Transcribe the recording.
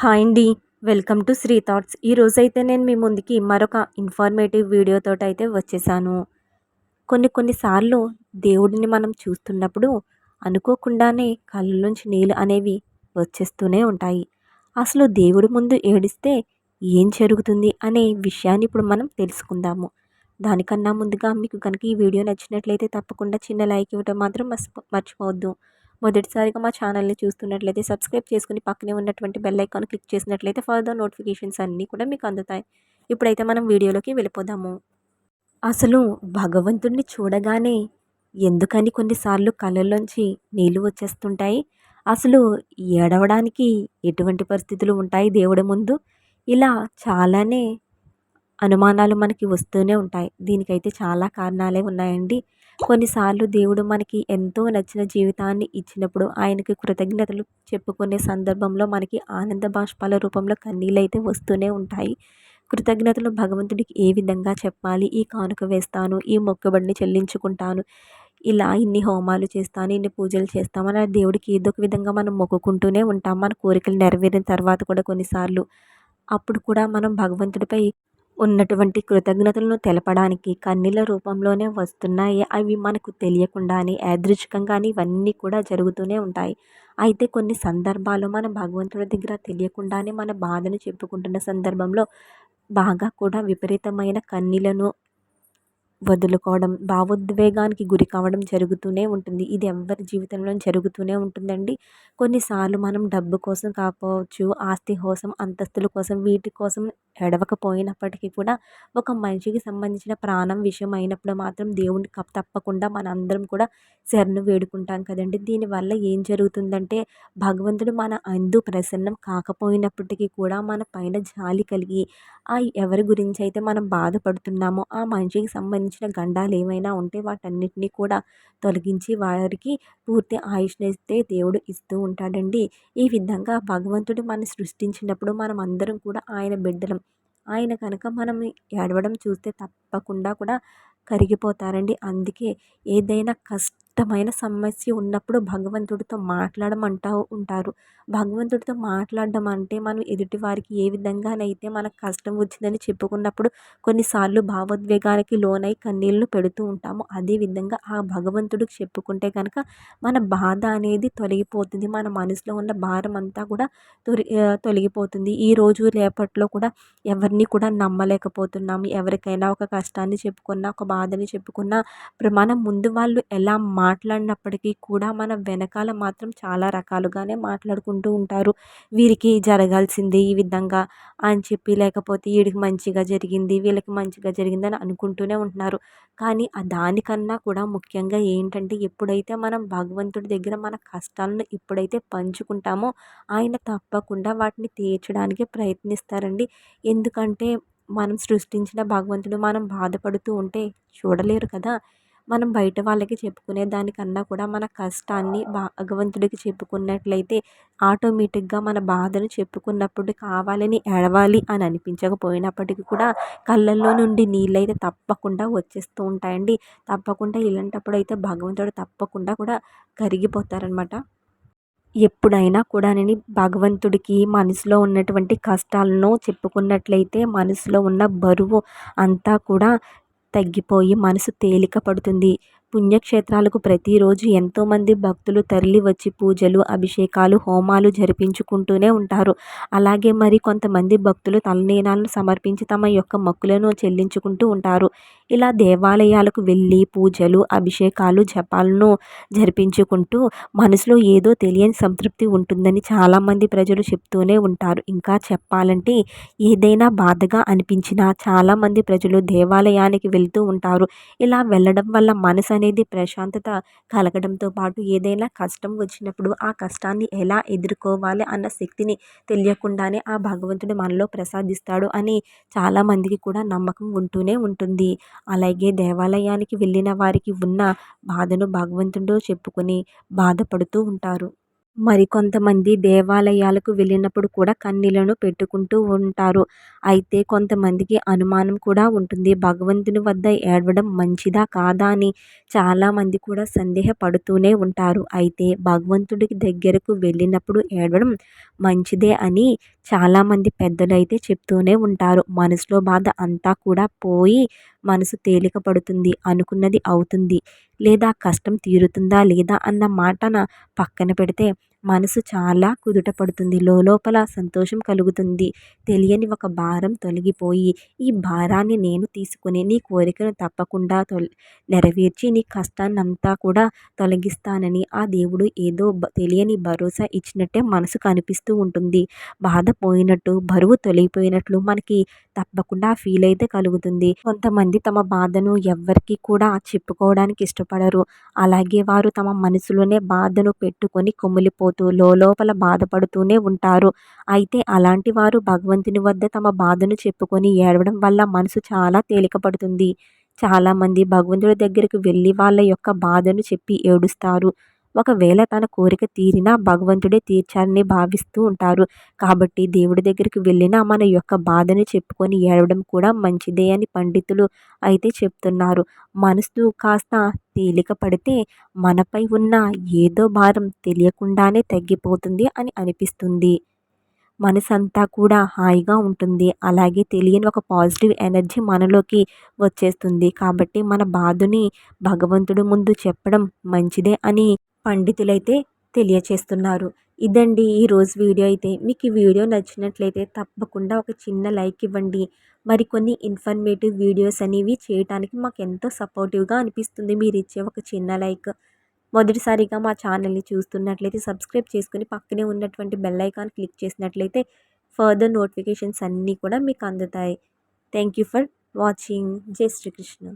Hi అండి. Welcome to Sri thoughts. ఈరోజైతే నేను మీ ముందుకి మరొక ఇన్ఫర్మేటివ్ వీడియోతో అయితే వచ్చేసాను. కొన్ని కొన్నిసార్లు దేవుడిని మనం చూస్తున్నప్పుడు అనుకోకుండానే కళ్ళ నుంచి నీళ్ళు అనేవి వచ్చేస్తూనే ఉంటాయి. అసలు దేవుడి ముందు ఏడిస్తే ఏం జరుగుతుంది అనే విషయాన్ని ఇప్పుడు మనం తెలుసుకుందాము. దానికన్నా ముందుగా మీకు కనుక ఈ వీడియో నచ్చినట్లయితే తప్పకుండా చిన్న లైక్ ఇవ్వటం మాత్రం మర్చిపోవద్దు. మొదటిసారిగా మా ఛానల్ని చూస్తున్నట్లయితే సబ్స్క్రైబ్ చేసుకుని పక్కనే ఉన్నటువంటి బెల్ ఐకాన్ క్లిక్ చేసినట్లయితే ఫర్దర్ నోటిఫికేషన్స్ అన్నీ కూడా మీకు అందుతాయి. ఇప్పుడైతే మనం వీడియోలోకి వెళ్ళిపోదాము. అసలు భగవంతుడిని చూడగానే ఎందుకని కొన్నిసార్లు కళ్ళల్లోంచి నీళ్ళు వచ్చేస్తుంటాయి? అసలు ఏడవడానికి ఎటువంటి పరిస్థితులు ఉంటాయి దేవుడి ముందు? ఇలా చాలానే అనుమానాలు మనకి వస్తూనే ఉంటాయి. దీనికైతే చాలా కారణాలే ఉన్నాయండి. కొన్నిసార్లు దేవుడు మనకి ఎంతో నచ్చిన జీవితాన్ని ఇచ్చినప్పుడు ఆయనకి కృతజ్ఞతలు చెప్పుకునే సందర్భంలో మనకి ఆనంద బాష్పాల రూపంలో కన్నీళ్ళు అయితే వస్తూనే ఉంటాయి. కృతజ్ఞతలు భగవంతుడికి ఏ విధంగా చెప్పాలి? ఈ కానుక వేస్తాను ఈ మొక్కుబడిని చెల్లించుకుంటాను ఇలా ఇన్ని హోమాలు చేస్తాను ఇన్ని పూజలు చేస్తామని దేవుడికి ఏదో ఒక విధంగా మనం మొక్కుకుంటూనే ఉంటాం. మన కోరికలు నెరవేరిన తర్వాత కూడా కొన్నిసార్లు అప్పుడు కూడా మనం భగవంతుడిపై ఉన్నటువంటి కృతజ్ఞతలను తెలపడానికి కన్నీళ్ళ రూపంలోనే వస్తున్నాయి. అవి మనకు తెలియకుండానే యాదృచ్ఛికంగానే ఇవన్నీ కూడా జరుగుతూనే ఉంటాయి. అయితే కొన్ని సందర్భాలు మన భగవంతుడి దగ్గర తెలియకుండానే మన బాధను చెప్పుకుంటున్న సందర్భంలో బాగా కూడా విపరీతమైన కన్నీళ్ళను వదులుకోవడం భావోద్వేగానికి గురి కావడం జరుగుతూనే ఉంటుంది. ఇది ఎవరి జీవితంలో జరుగుతూనే ఉంటుందండి. కొన్నిసార్లు మనం డబ్బు కోసం కాకపోవచ్చు ఆస్తి కోసం అంతస్తుల కోసం వీటి కోసం ఎడవకపోయినప్పటికీ కూడా ఒక మనిషికి సంబంధించిన ప్రాణం విషయం అయినప్పుడు మాత్రం దేవుని తప్పకుండా మనందరం కూడా శరణు వేడుకుంటాం కదండి. దీనివల్ల ఏం జరుగుతుందంటే భగవంతుడు మన అందు ప్రసన్నం కాకపోయినప్పటికీ కూడా మన పైన జాలి కలిగి ఎవరి గురించి అయితే మనం బాధపడుతున్నామో ఆ మనిషికి సంబంధించిన గండాలు ఏమైనా ఉంటే వాటన్నిటినీ కూడా తొలగించి వారికి పూర్తి ఆయుష్నిస్తే దేవుడు ఇస్తూ ఉంటాడండి. ఈ విధంగా భగవంతుడు మనం సృష్టించినప్పుడు మనం అందరం కూడా ఆయన బిడ్డలం. ఆయన కనుక మనం ఏడవడం చూస్తే తప్పకుండా కూడా కరిగిపోతారండి. అందుకే ఏదైనా కష్ట కష్టమైన సమస్య ఉన్నప్పుడు భగవంతుడితో మాట్లాడమంటూ ఉంటారు. భగవంతుడితో మాట్లాడడం అంటే మనం ఎదుటి వారికి ఏ విధంగానైతే మనకు కష్టం వచ్చిందని చెప్పుకున్నప్పుడు కొన్నిసార్లు భావోద్వేగానికి లోనై కన్నీళ్ళు పెడుతూ ఉంటాము. అదేవిధంగా ఆ భగవంతుడికి చెప్పుకుంటే కనుక మన బాధ అనేది తొలగిపోతుంది. మన మనసులో ఉన్న భారం అంతా కూడా తొలగిపోతుంది. ఈ రోజు రేపట్లో కూడా ఎవరిని కూడా నమ్మలేకపోతున్నాము. ఎవరికైనా ఒక కష్టాన్ని చెప్పుకున్నా ఒక బాధని చెప్పుకున్నా మనం ముందు వాళ్ళు ఎలా మా మాట్లాడినప్పటికీ కూడా మన వెనకాల మాత్రం చాలా రకాలుగానే మాట్లాడుకుంటూ ఉంటారు. వీరికి జరగాల్సింది ఈ విధంగా అని చెప్పి లేకపోతే వీడికి మంచిగా జరిగింది వీళ్ళకి మంచిగా జరిగిందని అనుకుంటూనే ఉంటున్నారు. కానీ దానికన్నా కూడా ముఖ్యంగా ఏంటంటే ఎప్పుడైతే మనం భగవంతుడి దగ్గర మన కష్టాలను ఎప్పుడైతే పంచుకుంటామో ఆయన తప్పకుండా వాటిని తీర్చడానికి ప్రయత్నిస్తారండి. ఎందుకంటే మనం సృష్టించిన భగవంతుడు మనం బాధపడుతూ ఉంటే చూడలేరు కదా. మనం బయట వాళ్ళకి చెప్పుకునే దానికన్నా కూడా మన కష్టాన్ని భగవంతుడికి చెప్పుకున్నట్లయితే ఆటోమేటిక్గా మన బాధను చెప్పుకున్నప్పుడు కావాలని ఏడవాలి అని అనిపించకపోయినప్పటికీ కూడా కళ్ళల్లో నుండి నీళ్ళైతే తప్పకుండా వచ్చేస్తూ ఉంటాయండి. తప్పకుండా ఇలాంటప్పుడు అయితే భగవంతుడు తప్పకుండా కూడా కరిగిపోతారనమాట ఎప్పుడైనా కూడా నేను భగవంతుడికి మనసులో ఉన్నటువంటి కష్టాలను చెప్పుకున్నట్లయితే మనసులో ఉన్న బరువు అంతా కూడా తగ్గిపోయి మనసు తేలిక పడుతుంది. పుణ్యక్షేత్రాలకు ప్రతిరోజు ఎంతోమంది భక్తులు తరలి వచ్చి పూజలు అభిషేకాలు హోమాలు జరిపించుకుంటూనే ఉంటారు. అలాగే మరి కొంతమంది భక్తులు తలనీనాలను సమర్పించి తమ యొక్క మొక్కులను చెల్లించుకుంటూ ఉంటారు. ఇలా దేవాలయాలకు వెళ్ళి పూజలు అభిషేకాలు జపాలను జరిపించుకుంటూ మనసులో ఏదో తెలియని సంతృప్తి ఉంటుందని చాలామంది ప్రజలు చెప్తూనే ఉంటారు. ఇంకా చెప్పాలంటే ఏదైనా బాధగా అనిపించినా చాలామంది ప్రజలు దేవాలయానికి వెళ్తూ ఉంటారు. ఇలా వెళ్ళడం వల్ల మనసు అనేది ప్రశాంతత కలగడంతో పాటు ఏదైనా కష్టం వచ్చినప్పుడు ఆ కష్టాన్ని ఎలా ఎదుర్కోవాలి అన్న శక్తిని తెలియకుండానే ఆ భగవంతుడు మనలో ప్రసాదిస్తాడు అని చాలామందికి కూడా నమ్మకం ఉంటూనే ఉంటుంది. అలాగే దేవాలయానికి వెళ్ళిన వారికి ఉన్న బాధను భగవంతుడు చెప్పుకొని బాధపడుతూ ఉంటారు. మరికొంతమంది దేవాలయాలకు వెళ్ళినప్పుడు కూడా కన్నీళ్ళను పెట్టుకుంటూ ఉంటారు. అయితే కొంతమందికి అనుమానం కూడా ఉంటుంది. భగవంతుని వద్ద ఏడవడం మంచిదా కాదా అని చాలామంది కూడా సందేహపడుతూనే ఉంటారు. అయితే భగవంతుడికి దగ్గరకు వెళ్ళినప్పుడు ఏడవడం మంచిదే అని చాలామంది పెద్దలైతే చెప్తూనే ఉంటారు. మనసులో బాధ అంతా కూడా పోయి మనసు తేలిక పడుతుంది అనుకున్నది అవుతుంది. లేదా కష్టం తీరుతుందా లేదా అన్న మాటన పక్కన పెడితే మనసు చాలా కుదుట పడుతుంది లోపల సంతోషం కలుగుతుంది. తెలియని ఒక భారం తొలగిపోయి ఈ భారాన్ని నేను తీసుకుని నీ కోరికను తప్పకుండా తొలి నెరవేర్చి నీ కష్టాన్నంతా కూడా తొలగిస్తానని ఆ దేవుడు ఏదో తెలియని భరోసా ఇచ్చినట్టే మనసు కనిపిస్తూ ఉంటుంది. బాధ పోయినట్టు బరువు తొలగిపోయినట్లు మనకి తప్పకుండా ఫీల్ అయితే కలుగుతుంది. కొంతమంది తమ బాధను ఎవ్వరికి కూడా చెప్పుకోవడానికి ఇష్టపడరు. అలాగే వారు తమ మనసులోనే బాధను పెట్టుకొని కుమిలిపోతూ లోపల బాధపడుతూనే ఉంటారు. అయితే అలాంటి వారు భగవంతుని వద్ద తమ బాధను చెప్పుకొని ఏడవడం వల్ల మనసు చాలా తేలికపడుతుంది. చాలామంది భగవంతుడి దగ్గరికి వెళ్ళి వాళ్ళ యొక్క బాధను చెప్పి ఏడుస్తారు. ఒకవేళ తన కోరిక తీరినా భగవంతుడే తీర్చాలని భావిస్తూ ఉంటారు. కాబట్టి దేవుడి దగ్గరికి వెళ్ళినా మన యొక్క బాధని చెప్పుకొని ఏడవడం కూడా మంచిదే అని పండితులు అయితే చెప్తున్నారు. మనసు కాస్త తేలిక పడితే మనపై ఉన్న ఏదో భారం తెలియకుండానే తగ్గిపోతుంది అని అనిపిస్తుంది. మనసంతా కూడా హాయిగా ఉంటుంది. అలాగే తెలియని ఒక పాజిటివ్ ఎనర్జీ మనలోకి వచ్చేస్తుంది. కాబట్టి మన బాధని భగవంతుడి ముందు చెప్పడం మంచిదే అని పండితులైతే తెలియచేస్తున్నారు. ఇదండి ఈరోజు వీడియో అయితే. మీకు ఈ వీడియో నచ్చినట్లయితే తప్పకుండా ఒక చిన్న లైక్ ఇవ్వండి. మరికొన్ని ఇన్ఫర్మేటివ్ వీడియోస్ అనేవి చేయడానికి మాకు ఎంతో సపోర్టివ్గా అనిపిస్తుంది. మీరు ఇచ్చే ఒక చిన్న లైక్. మొదటిసారిగా మా ఛానల్ని చూస్తున్నట్లయితే సబ్స్క్రైబ్ చేసుకుని పక్కనే ఉన్నటువంటి బెల్ ఐకాన్ క్లిక్ చేసినట్లయితే ఫర్దర్ నోటిఫికేషన్స్ అన్నీ కూడా మీకు అందుతాయి. Thank you for watching. జై శ్రీకృష్ణ.